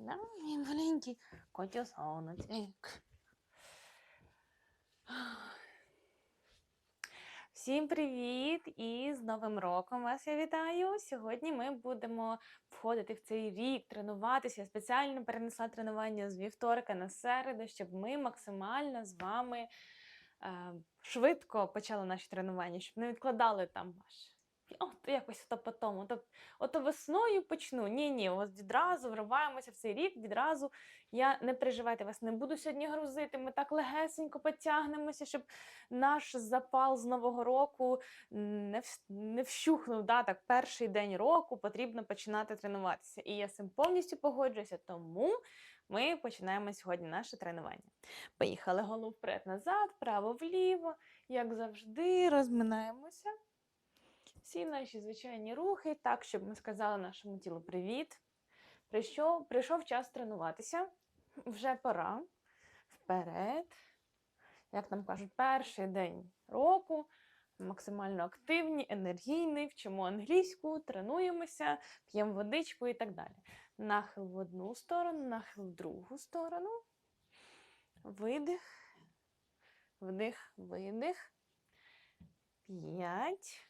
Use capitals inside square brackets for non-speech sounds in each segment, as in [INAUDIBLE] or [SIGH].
да? Мій маленький котюсоночек. Всім привіт! І з Новим роком вас я вітаю! Сьогодні ми будемо входити в цей рік, тренуватися. Я спеціально перенесла тренування з вівторка на середу, щоб ми максимально з вами е, швидко почали наші тренування, щоб не відкладали там аж. От якось то по тому. То, ото весною почну. Ні, ні, от відразу вриваємося в цей рік, відразу. Я не переживайте, вас не буду сьогодні грузити. Ми так легесенько потягнемося, щоб наш запал з Нового року не, не вщухнув. Да? Так, перший день року потрібно починати тренуватися. І я з цим повністю погоджуюся, тому ми починаємо сьогодні наше тренування. Поїхали голову вперед назад, право вліво, як завжди, розминаємося. Всі наші звичайні рухи, так, щоб ми сказали нашому тілу привіт. Прийшов, прийшов час тренуватися. Вже пора. Вперед. Як нам кажуть, перший день року. Максимально активні, енергійні, вчимо англійську, тренуємося, п'ємо водичку і так далі. Нахил в одну сторону, нахил в другу сторону. Видих, вдих, видих. П'ять.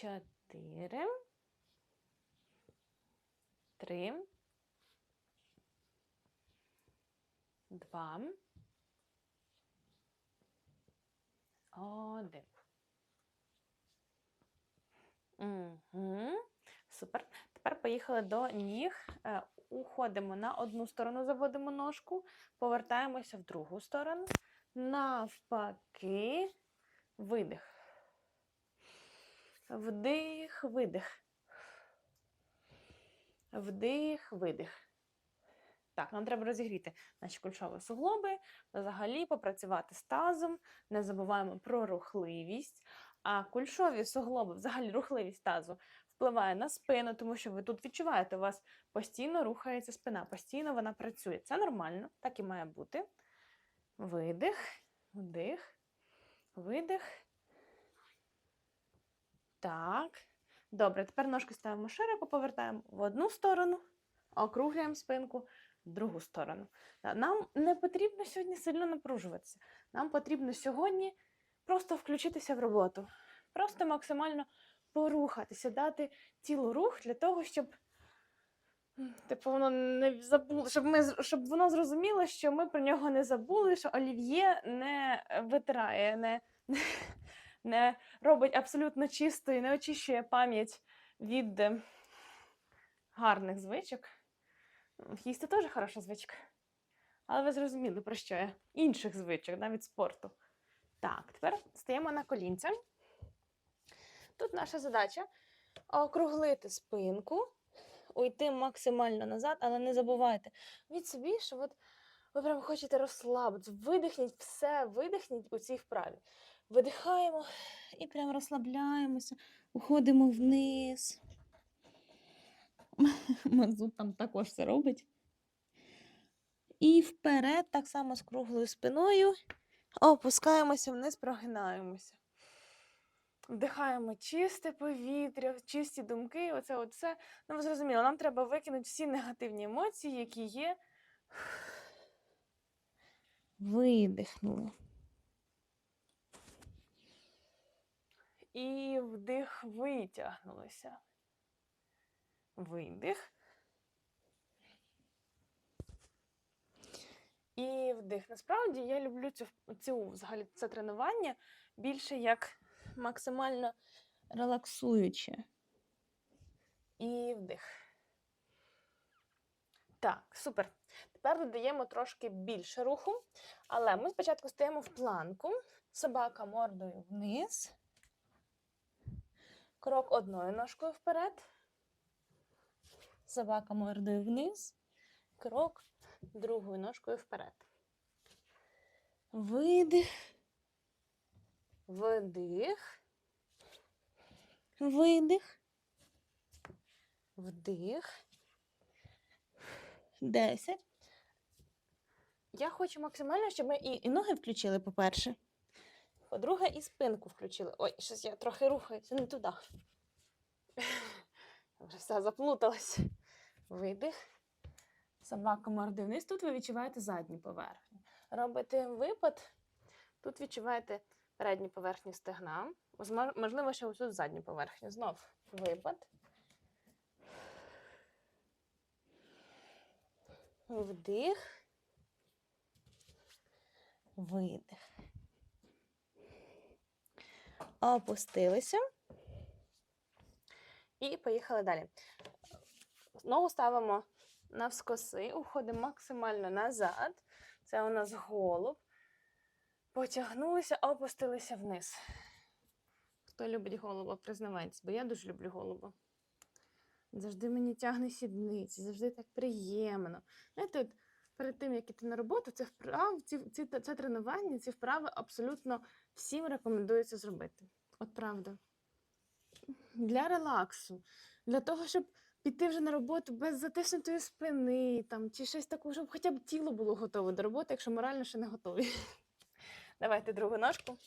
Чотири. Три. Два. Один. Угу. Супер. Тепер поїхали до ніг. Е, Уходимо на одну сторону, заводимо ножку, повертаємося в другу сторону. Навпаки. Видих. Вдих, видих. Вдих, видих. Так, нам треба розігріти наші кульшові суглоби, взагалі попрацювати з тазом. Не забуваємо про рухливість. А кульшові суглоби, взагалі рухливість тазу впливає на спину, тому що ви тут відчуваєте, у вас постійно рухається спина, постійно вона працює. Це нормально, так і має бути. Видих, вдих, видих. Так. Добре, тепер ножки ставимо широко, повертаємо в одну сторону, округлюємо спинку в другу сторону. Нам не потрібно сьогодні сильно напружуватися. Нам потрібно сьогодні просто включитися в роботу, просто максимально порухатися, дати тілу рух для того, щоб. Типу, воно не забуло, щоб ми щоб воно зрозуміло, що ми про нього не забули, що олів'є не е, витирає, не, не робить абсолютно чисто і не очищує пам'ять від е, гарних звичок. Їсти теж хороша звичка. Але ви зрозуміли, про що я? Інших звичок, навіть спорту. Так, тепер стаємо на колінця. Тут наша задача округлити спинку, уйти максимально назад, але не забувайте від собі, що от ви прям хочете розслабитися. Видихніть все, видихніть у цій вправі. Видихаємо і прям розслабляємося, уходимо вниз. [LAUGHS] Мазут там також це робить. І вперед, так само з круглою спиною. Опускаємося вниз, прогинаємося. Вдихаємо чисте повітря, чисті думки. Оце от все. Ну, ви зрозуміли, нам треба викинути всі негативні емоції, які є. Видихнули. І вдих витягнулися. Видих. І вдих. Насправді я люблю цю, цю взагалі це тренування більше як максимально релаксуюче. І вдих. Так, супер. Тепер додаємо трошки більше руху, але ми спочатку стаємо в планку, собака мордою вниз, крок одною ножкою вперед, собака мордою вниз, крок другою ножкою вперед. Видих. Вдих. Видих. Вдих. Десять. Я хочу максимально, щоб ми і, і ноги включили, по-перше. По-друге, і спинку включили. Ой, щось я трохи рухаюся не туди. Я [LAUGHS] вже все заплуталась. видих. Собака морди вниз. Тут ви відчуваєте задню поверхню. Робите випад. Тут відчуваєте передню поверхню стегна. Можливо, ще ось тут задню поверхню. Знов випад. Вдих. Видих. Опустилися. І поїхали далі. Знову ставимо навскоси, уходимо максимально назад. Це у нас голуб. Потягнулися, опустилися вниз. Хто любить голуба, признавайтесь, бо я дуже люблю голуба. Завжди мені тягне сідниці, завжди так приємно. Знаєте, от перед тим, як іти на роботу, це вправ, ці, ці, це тренування, ці вправи абсолютно всім рекомендується зробити. От правда. Для релаксу, для того, щоб піти вже на роботу без затиснутої спини, там, чи щось такого, щоб хоча б тіло було готове до роботи, якщо морально ще не готові. Давайте другу ножку.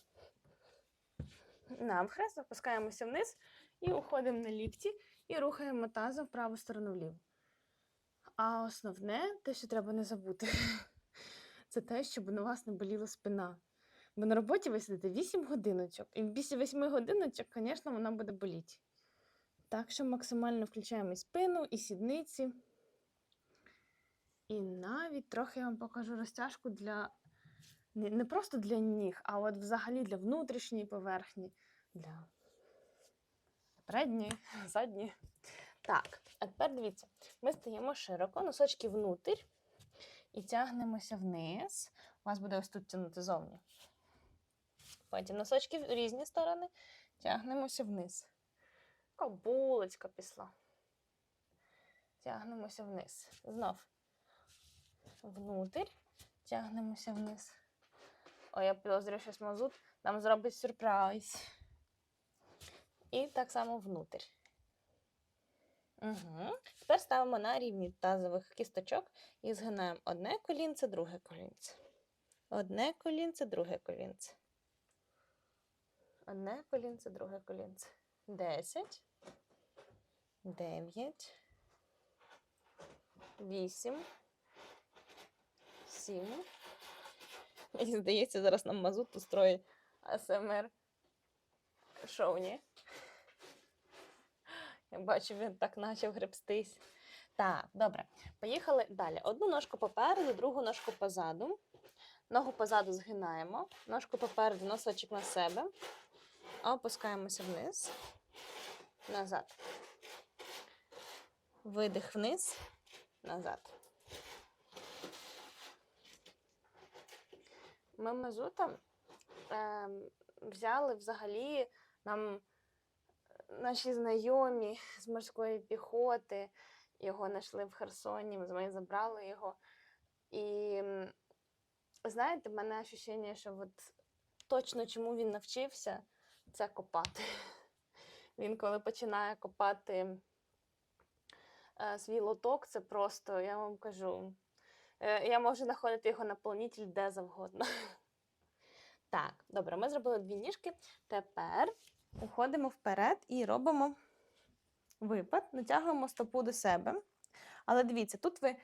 Навхрест, опускаємося вниз і уходимо на лікті і рухаємо тазом в праву сторону вліво. А основне, те, що треба не забути, [LAUGHS] це те, щоб у вас не боліла спина. Бо на роботі ви сидите 8 годиночок, і після 8 годиночок, звісно, вона буде боліти. Так що максимально включаємо і спину, і сідниці. І навіть трохи я вам покажу розтяжку для не, просто для ніг, а от взагалі для внутрішньої поверхні, для передньої, [LAUGHS] задньої. Так, а тепер дивіться, ми стаємо широко, носочки внутрь і тягнемося вниз. У вас буде ось тут тягнути зовні. Потім носочки в різні сторони, тягнемося вниз. Така булочка пішла. Тягнемося вниз. Знов. Внутрь. Тягнемося вниз. О, я підозрюю, що мазут нам зробить сюрприз. І так само внутрь. Угу. Тепер ставимо на рівні тазових кісточок і згинаємо одне колінце, друге колінце. Одне колінце, друге колінце. Одне колінце, друге колінце. Десять. Дев'ять. Вісім. Сім. Мені здається, зараз нам мазут устроїть АСМР шоуні. Я бачу, він так почав гребстись. Так, добре. Поїхали далі. Одну ножку попереду, другу ножку позаду. Ногу позаду згинаємо, ножку попереду, носочок на себе. Опускаємося вниз, назад. Видих вниз, назад. Ми мазута е, взяли взагалі нам наші знайомі з морської піхоти. Його знайшли в Херсоні, ми забрали його. І знаєте, в мене ощущення, що от точно чому він навчився, це копати. [LAUGHS] Він коли починає копати е, свій лоток, це просто, я вам кажу, е, я можу знаходити його наповнитель де завгодно. [LAUGHS] Так, добре, ми зробили дві ніжки. Тепер уходимо вперед і робимо випад, натягуємо стопу до себе. Але дивіться, тут ви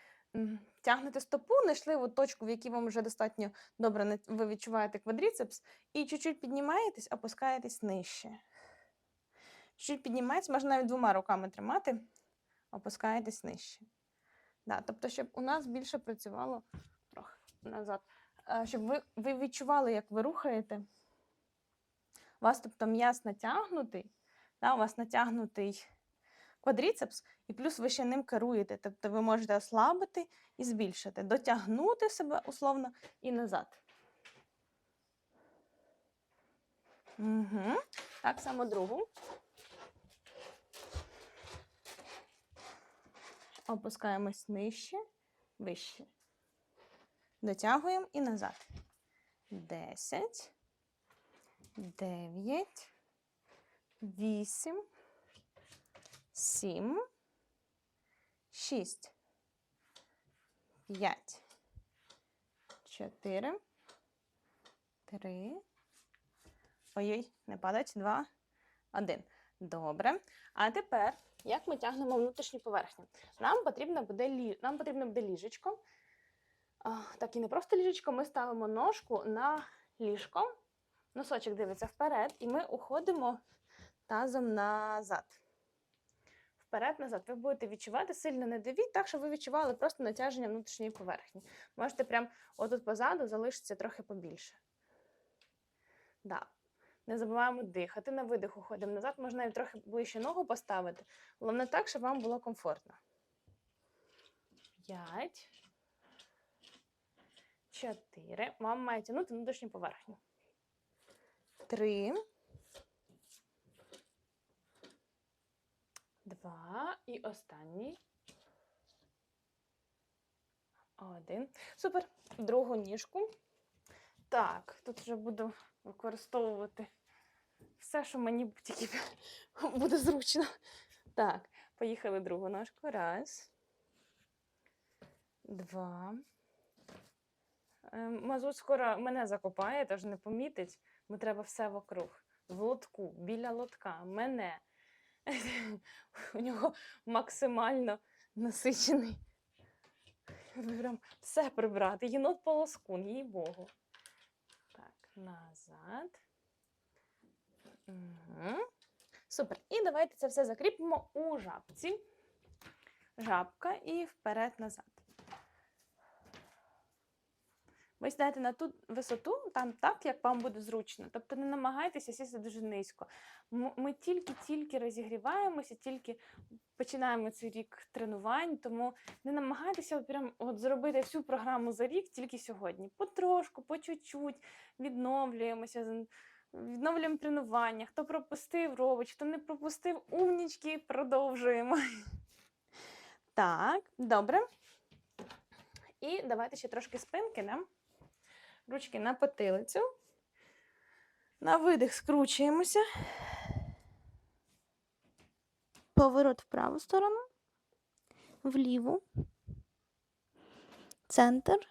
тягнете стопу, знайшли от точку, в якій вам вже достатньо добре ви відчуваєте квадріцепс, і чуть-чуть піднімаєтесь, опускаєтесь нижче. Чуть піднімаєтесь, можна навіть двома руками тримати, опускаєтесь нижче. Да, тобто, щоб у нас більше працювало трохи назад, е, щоб ви, ви відчували, як ви рухаєте. У вас, тобто, м'яз натягнутий, да, у вас натягнутий квадріцепс, і плюс ви ще ним керуєте. Тобто ви можете ослабити і збільшити, дотягнути себе условно і назад. Угу. Так само другу. Опускаємось нижче, вище. Дотягуємо і назад. Десять. Дев'ять. Вісім. Сім. Шість. П'ять. Чотири. Три. Ой-ой, не падать. Два. Один. Добре. А тепер Як ми тягнемо внутрішню поверхню? Нам потрібно буде, лі... Нам потрібно буде ліжечко. Так і не просто ліжечко, ми ставимо ножку на ліжко, носочок дивиться вперед, і ми уходимо тазом назад. Вперед-назад. Ви будете відчувати сильно не давіть, так, щоб ви відчували просто натяження внутрішньої поверхні. Можете прям отут позаду залишитися трохи побільше. Да. Не забуваємо дихати. На видиху ходимо назад, можна навіть трохи ближче ногу поставити. Головне так, щоб вам було комфортно. П'ять. Чотири. Вам має тягнути внутрішню поверхню. Три. Два. І останній. Один. Супер. Другу ніжку. Так, тут вже буду використовувати все, що мені тільки [LAUGHS] буде зручно. Так, поїхали другу ножку. Раз. Два. Ем, Мазут скоро мене закопає, тож не помітить, бо треба все вокруг. В лотку, біля лотка, мене. [LAUGHS] У нього максимально насичений. Прям все прибрати. Єнот полоскун, їй Богу. Так, назад. Угу. Супер. І давайте це все закріпимо у жабці. Жабка і вперед-назад. Ви сідаєте на ту висоту, там так, як вам буде зручно. Тобто не намагайтеся сісти дуже низько. Ми тільки-тільки розігріваємося, тільки починаємо цей рік тренувань, тому не намагайтеся прям от зробити всю програму за рік тільки сьогодні. Потрошку, по чуть-чуть відновлюємося, відновлюємо тренування. Хто пропустив, робить, хто не пропустив, умнічки, продовжуємо. Так, добре. І давайте ще трошки спинки, да? Ручки на потилицю. На видих скручуємося. Поворот в праву сторону, вліву, центр,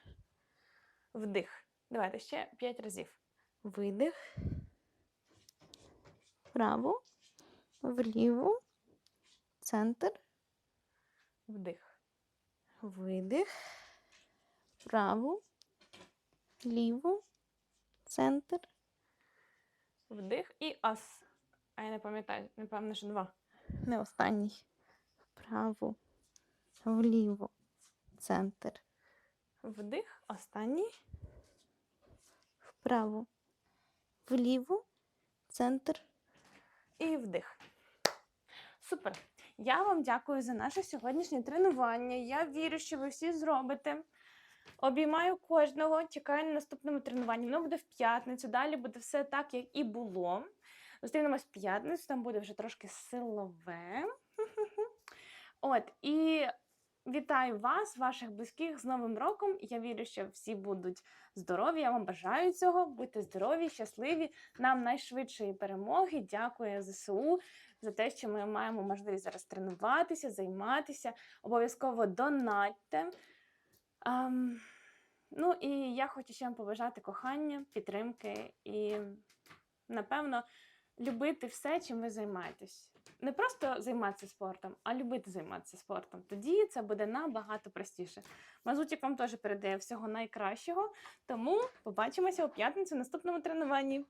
Вдих. Давайте ще 5 разів. видих, вправу, вліву, центр, Вдих. видих, вправу, ліву, центр, Вдих і ас. А я не пам'ятаю, напевно, що два. не останній, вправу, вліву, центр, Вдих, останній. вправу, вліву, центр. І вдих. Супер. Я вам дякую за наше сьогоднішнє тренування. Я вірю, що ви всі зробите. Обіймаю кожного. Чекаю на наступному тренуванні. Воно буде в п'ятницю. Далі буде все так, як і було. Зустрінемось в п'ятницю, там буде вже трошки силове. [LAUGHS] От, і вітаю вас, ваших близьких з Новим роком. Я вірю, що всі будуть здорові. Я вам бажаю цього. Будьте здорові, щасливі. Нам найшвидшої перемоги. Дякую ЗСУ за те, що ми маємо можливість зараз тренуватися, займатися. Обов'язково донатьте. Ам, ну і я хочу ще вам побажати кохання, підтримки і, напевно, любити все, чим ви займаєтесь. Не просто займатися спортом, а любити займатися спортом. Тоді це буде набагато простіше. Мазутік вам теж передає всього найкращого. Тому побачимося у п'ятницю в наступному тренуванні.